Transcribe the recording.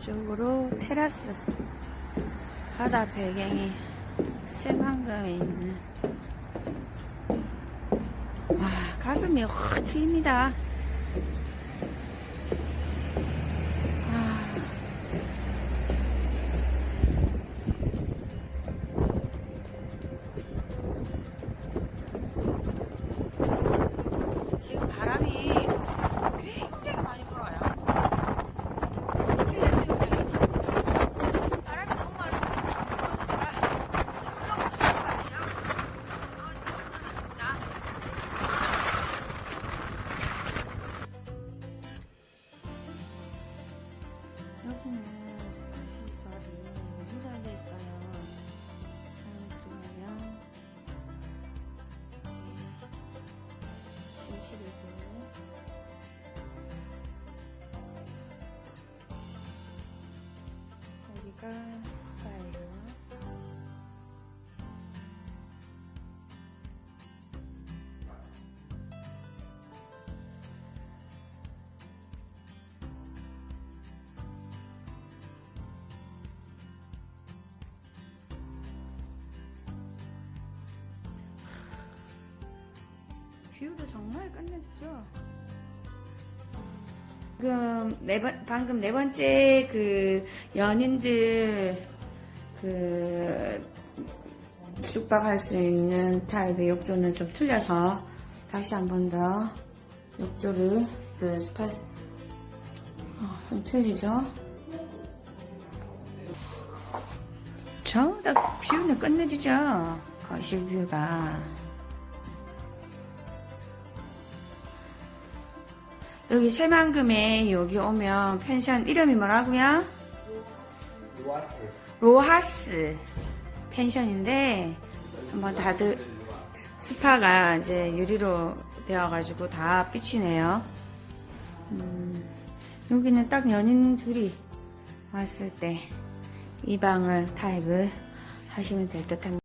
이쪽으로 테라스 바다 배경이 새만금에 있는. 와 가슴이 확 트입니다. 아, 지금 바람이 여기가 스파예요. 뷰도 정말 끝내주죠. 지금 네 번, 방금 네 번째 그 연인들 그 숙박할 수 있는 타입의 욕조는 좀 틀려서 다시 한 번 더 욕조를 그 스파 어, 좀 틀리죠. 전부 다 뷰는 끝내주죠. 거실 뷰가. 여기 새만금에 여기 오면 펜션 이름이 뭐라고요? 로아스 로하스 펜션인데 한번 다들 스파가 이제 유리로 되어가지고 다 삐치네요. 음, 여기는 딱 연인 둘이 왔을 때 이 방을 타입을 하시면 될 듯합니다.